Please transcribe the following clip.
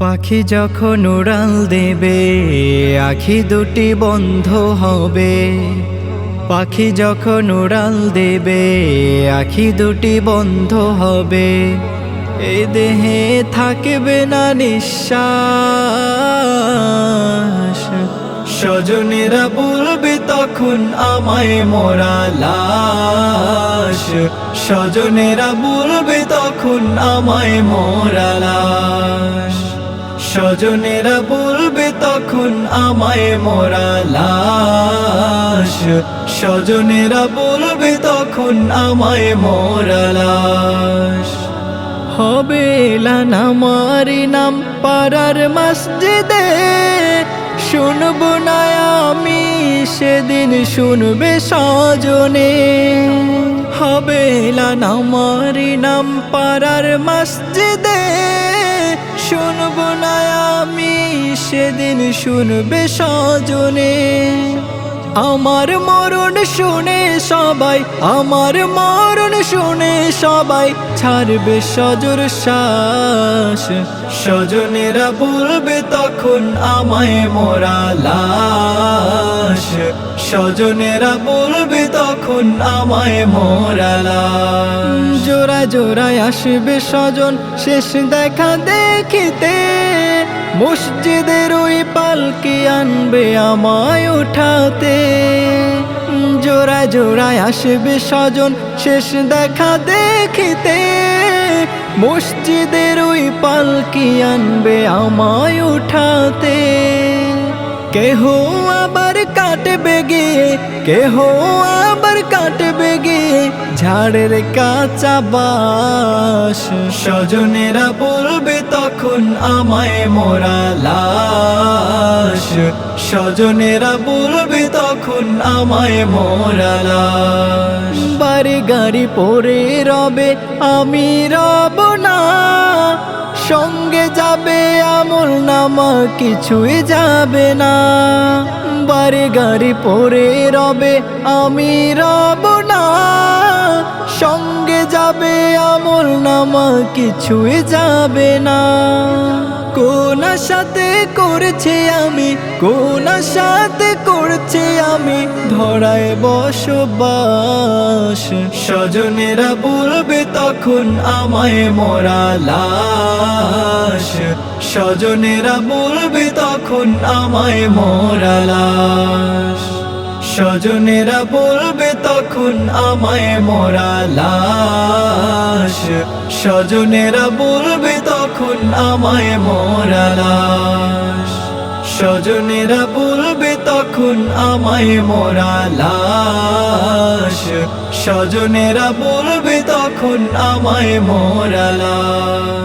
পাখি যখন উড়াল দেবে, আখি দুটি বন্ধ হবে। পাখি যখন উড়াল দেবে, আখি দুটি বন্ধ হবে। এ দেহে থাকবে না নিঃশ্বাস। স্বজনেরা বলবে, তখন আমায় মোরা লাশ। স্বজনেরা বলবে, তখন আমায় মোরা লাশ। স্বজনেরা বলবে তখন আমায় মোরা লাশ। স্বজনেরা বলবে তখন আমায় মোরা লাশ। হবে নামারি নাম পাড়ার মসজিদে। শুনব না আমি, সেদিন শুনবে সজনে হবে নামারি নাম পাড়ার মসজিদে। শুনব না আমি সেদিন শুনবে সজনে। আমার মরণ শুনে সবাই, আমার মরণ শুনে সবাই ছাড়বে সজর শ্বাস। স্বজনেরা বলবে, তখন আমায় মোরা লাশ। স্বজনেরা বলবে, তখন আমায় মোরা লাশ। জোড়া জোড়ায় আসবে স্বজন শেষ দেখা দেখিতে। মসজিদের ওই পালকি আনবে, আমায় উঠাতে। জোড়া জোড়ায় আসবে স্বজন শেষ দেখা দেখিতে। মসজিদের ওই পালকি আনবে আমায় উঠাতে। কেহ আবার কাটবে গিয়ে কেহ আবার কাটবে গিয়ে ঝাড়ের কাঁচা বাস স্বজনেরা বলবে তখন আমায় মোরা লাশ। স্বজনেরা বলবে তখন আমায় মোরা লাশ। বাড়ি গাড়ি পরে রবে, আমি রব না। সঙ্গে যাবে আমল নামা কিছুই যাবে না। বারে গাড়ি পরে রবে, আমি রব না। সঙ্গে যাবে আমল নামা কিছুই যাবে না। কোন সাথে করেছে আমি? কোন সাথে করছে আমি? ধরায় বসবাস। স্বজনেরা বলবে, তখন আমায় মরা লাশ। স্বজনেরা বলবে, তখন আমায় মরা লাশ। স্বজনেরা বলবে তখন আমায় মোরা লাশ। স্বজনেরা বলবে তখন আমায় মোরা লাশ। স্বজনেরা বলবে তখন আমায় মোরা লাশ। স্বজনেরা বলবে তখন আমায় মোরা লাশ।